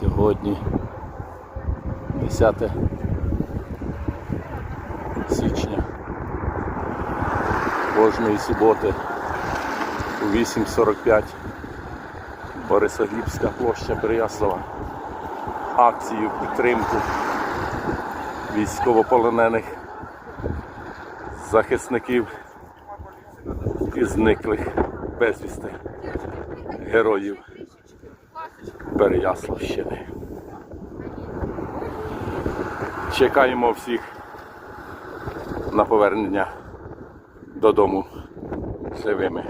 Сьогодні 10 січня кожної суботи у 8.45 Борисоглібська площа Переяслава. Акцію підтримку військовополонених захисників і зниклих безвісти героїв Переяславщини. Чекаємо всіх на повернення додому живими.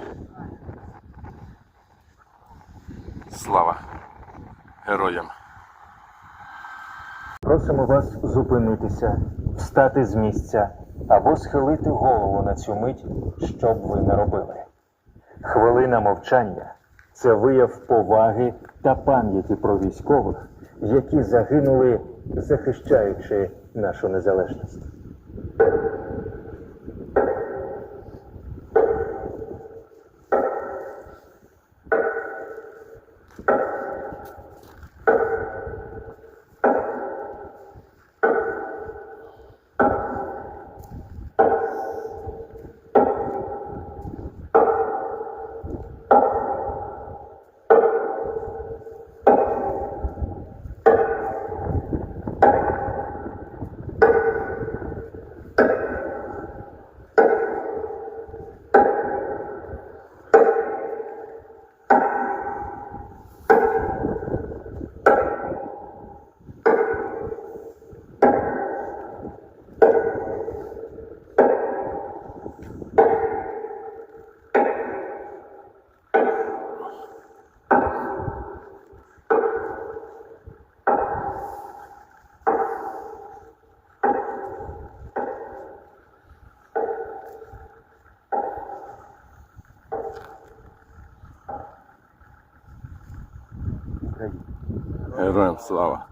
Слава героям! Просимо вас зупинитися, встати з місця або схилити голову на цю мить, що б ви не робили. Хвилина мовчання це вияв поваги та пам'яті про військових, які загинули, захищаючи нашу незалежність. Героям слава!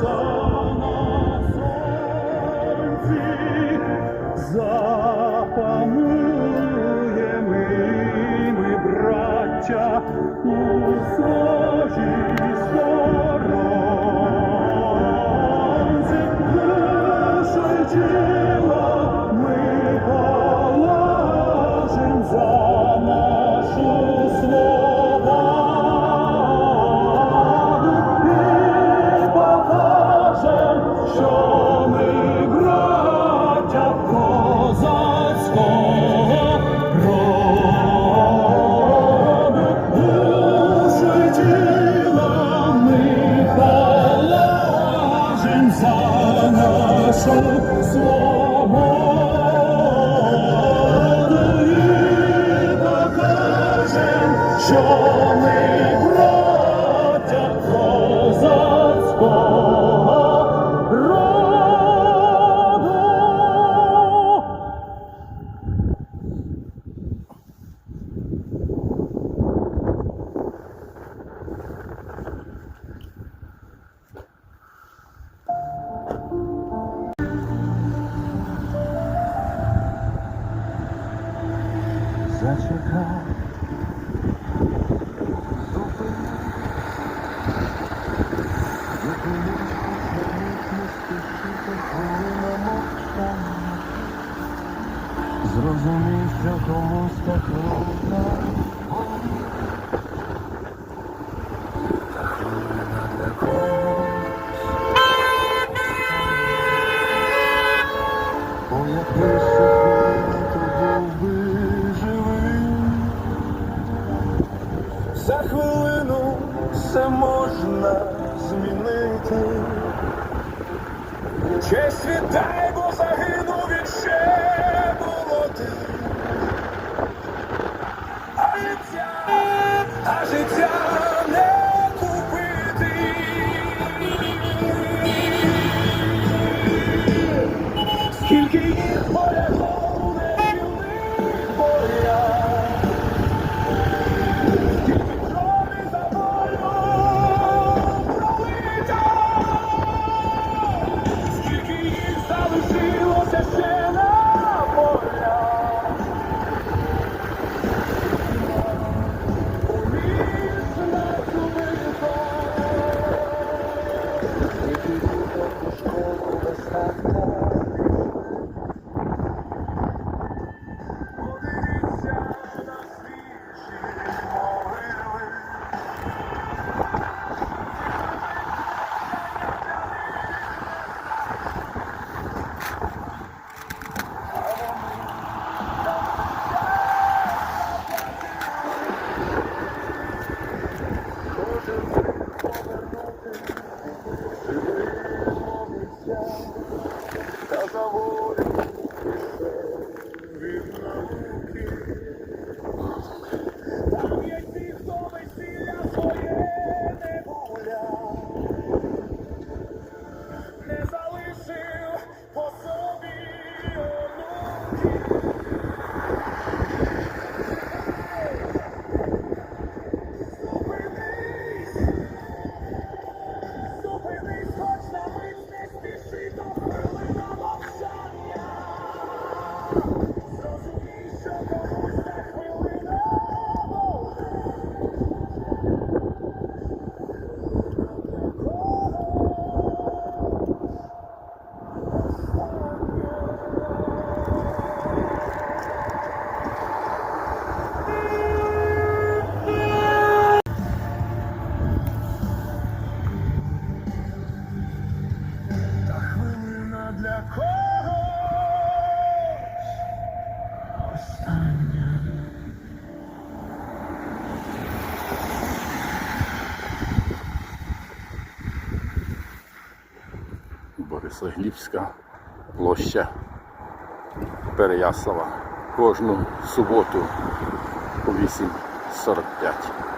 soul. За хвилину все можна змінити. Честь віддай, бо загинув він ще такого остання. Борисоглібська площа Переяслава кожну суботу о 8.45.